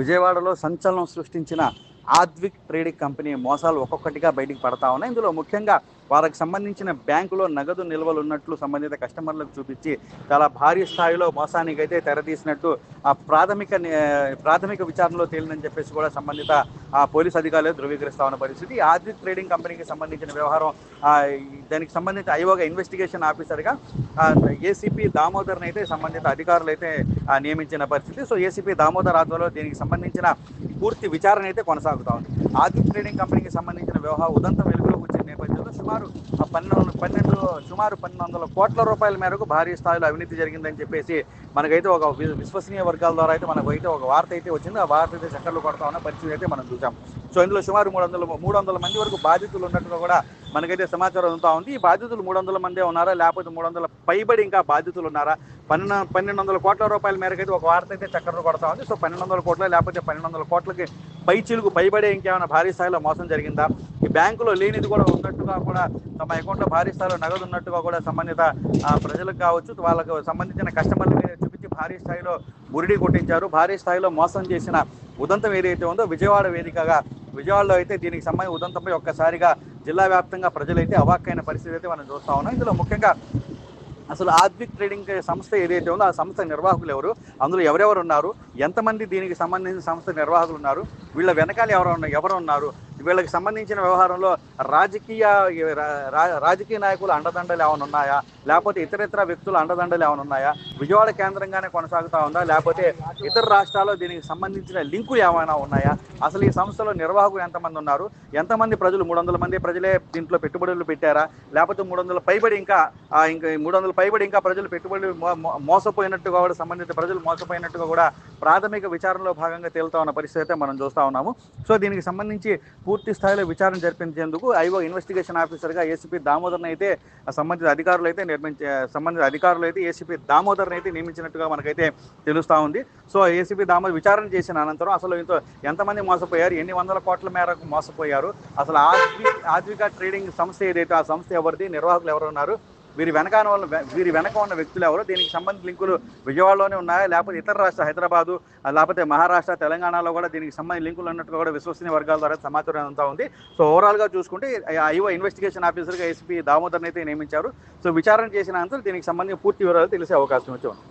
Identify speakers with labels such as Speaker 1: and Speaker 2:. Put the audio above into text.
Speaker 1: విజయవాడలో సంచలనం సృష్టించిన ఆద్విక్ ట్రేడింగ్ కంపెనీ మోసాలు ఒక్కొక్కటిగా బయటికి పడతా ఉన్నాయి. ఇందులో ముఖ్యంగా వారికి సంబంధించిన బ్యాంకులో నగదు నిల్వలు ఉన్నట్లు సంబంధిత కస్టమర్లకు చూపించి చాలా భారీ స్థాయిలో మోసానికి అయితే తెరతీసినట్టు ఆ ప్రాథమిక ప్రాథమిక విచారణలో తేలిందని చెప్పేసి కూడా సంబంధిత ఆ పోలీస్ అధికారులు ధృవీకరిస్తా ఉన్న పరిస్థితి. ఈ ట్రేడింగ్ కంపెనీకి సంబంధించిన వ్యవహారం దానికి సంబంధించి ఐఓగా ఇన్వెస్టిగేషన్ ఆఫీసర్గా ఏసీపీ దామోదర్ని అయితే సంబంధిత అధికారులు అయితే నియమించిన పరిస్థితి. సో ఏసీపీ దామోదర్ ఆధ్వర్యంలో దీనికి సంబంధించిన పూర్తి విచారణ అయితే కొనసాగుతా ఉంది. ఆదిత్య ట్రేడింగ్ కంపెనీకి సంబంధించిన వ్యవహారం ఉదంతం వెలుగులో వచ్చిన సుమారు ఆ పన్నెండు పన్నెండు సుమారు పన్నెండు వందల కోట్ల రూపాయల మేరకు భారీ స్థాయిలో అవినీతి జరిగిందని చెప్పేసి మనకైతే ఒక వి- విశ్వసనీయ వర్గాల ద్వారా అయితే మనకు అయితే ఒక వార్త అయితే వచ్చింది. ఆ వార్త అయితే చక్కర్లు కొడతా ఉన్న పరిస్థితి అయితే మనం చూసాం సో ఇందులో సుమారు మూడు వందల మూడు వందల మంది వరకు బాధితులు ఉన్నట్టుగా కూడా మనకైతే సమాచారం అందుతూ ఉంది. ఈ బాధితులు మూడు వందల మందే ఉన్నారా? లేకపోతే మూడు వందల పైబడి ఇంకా బాధితులు ఉన్నారా? పన్నెండు పన్నెండు వందల కోట్ల రూపాయల మేరకు అయితే ఒక వార్త అయితే చక్కర్లు కొడతా ఉంది. సో పన్నెండు వందల కోట్ల లేకపోతే పన్నెండు వందల కోట్లకి పై చిలుకు పైబడే ఇంకేమైనా భారీ స్థాయిలో మోసం జరిగిందా? ఈ బ్యాంకులో లేనిది కూడా ఉన్నట్టుగా కూడా తమ అకౌంట్లో భారీ స్థాయిలో నగదు ఉన్నట్టుగా కూడా సంబంధిత ప్రజలకు కావచ్చు వాళ్ళకు సంబంధించిన కస్టమర్లకి చూపించి భారీ స్థాయిలో మురిడి కొట్టించారు. భారీ స్థాయిలో మోసం చేసిన ఉదంతం ఏదైతే ఉందో విజయవాడ వేదికగా విజయవాడలో అయితే దీనికి సంబంధించి ఉదంతంపై ఒక్కసారిగా జిల్లా వ్యాప్తంగా ప్రజలైతే అవాక్కైన పరిస్థితి అయితే మనం చూస్తా ఉన్నాం. ఇందులో ముఖ్యంగా అసలు ఆద్విక్ ట్రేడింగ్ సంస్థ ఏదైతే ఉందో ఆ సంస్థ నిర్వాహకులు ఎవరు? అందులో ఎవరెవరు ఉన్నారు? ఎంతమంది దీనికి సంబంధించిన సంస్థ నిర్వాహకులు ఉన్నారు? వీళ్ళ వెనకాల ఎవరు ఉన్నారు ఎవరు ఉన్నారు? వీళ్ళకి సంబంధించిన వ్యవహారంలో రాజకీయ రా- రా- రాజకీయ నాయకులు అండదండలు ఏమైనా ఉన్నాయా? లేకపోతే ఇతర ఇతర వ్యక్తుల అండదండలు ఏమైనా ఉన్నాయా? విజయవాడ కేంద్రంగానే కొనసాగుతా ఉందా? లేకపోతే ఇతర రాష్ట్రాల్లో దీనికి సంబంధించిన లింకులు ఏమైనా ఉన్నాయా? అసలు ఈ సంస్థలో నిర్వాహకులు ఎంతమంది ఉన్నారు? ఎంతమంది ప్రజలు? మూడు వందల మంది ప్రజలే దీంట్లో పెట్టుబడులు పెట్టారా? లేకపోతే మూడు వందల పైబడి ఇంకా ఇంకా మూడు వందల పైబడి ఇంకా ప్రజలు పెట్టుబడులు మో- మోసపోయినట్టుగా కూడా సంబంధిత ప్రజలు మోసపోయినట్టుగా కూడా ప్రాథమిక విచారణలో భాగంగా తేలుతా ఉన్న పరిస్థితి అయితే మనం చూస్తూ ఉన్నాము. సో దీనికి సంబంధించి పూర్తి స్థాయిలో విచారణ జరిపించేందుకు ఐఓ ఇన్వెస్టిగేషన్ ఆఫీసర్గా ఏసీపీ దామోదర్ని అయితే సంబంధిత అధికారులు అయితే నిర్మించే సంబంధిత అధికారులు అయితే ఏసీపీ దామోదర్ని అయితే నియమించినట్టుగా మనకైతే తెలుస్తూ ఉంది. సో ఏసీపీ దామోదర్ విచారణ చేసిన అనంతరం అసలు ఇంత ఎంతమంది మోసపోయారు? ఎన్ని వందల కోట్ల మేరకు మోసపోయారు? అసలు ఆద్వి ఆద్విక ట్రేడింగ్ సంస్థ ఏదైతే ఆ సంస్థ ఎవరిది? నిర్వాహకులు ఎవరు ఉన్నారు వీరి వెనకాల ఉన్న వీరి వెనక ఉన్న వ్యక్తులు ఎవరు? దీనికి సంబంధించిన లింకులు విజయవాడలోనే ఉన్నాయా? లేకపోతే ఇతర రాష్ట్ర హైదరాబాదు లేకపోతే మహారాష్ట్ర తెలంగాణలో కూడా దీనికి సంబంధించిన లింకులు ఉన్నట్టుగా కూడా విశ్వసనీయ వర్గాల ద్వారా సమాచారం అంతా ఉంది. సో ఓవరాల్గా చూసుకుంటే ఐఓ ఇన్వెస్టిగేషన్ ఆఫీసర్గా ఎస్పీ దామోదర్ని అయితే నియమించారు. సో విచారణ చేసిన అనంతరం దీనికి సంబంధించిన పూర్తి వివరాలు తెలిసే అవకాశం వచ్చి ఉంది.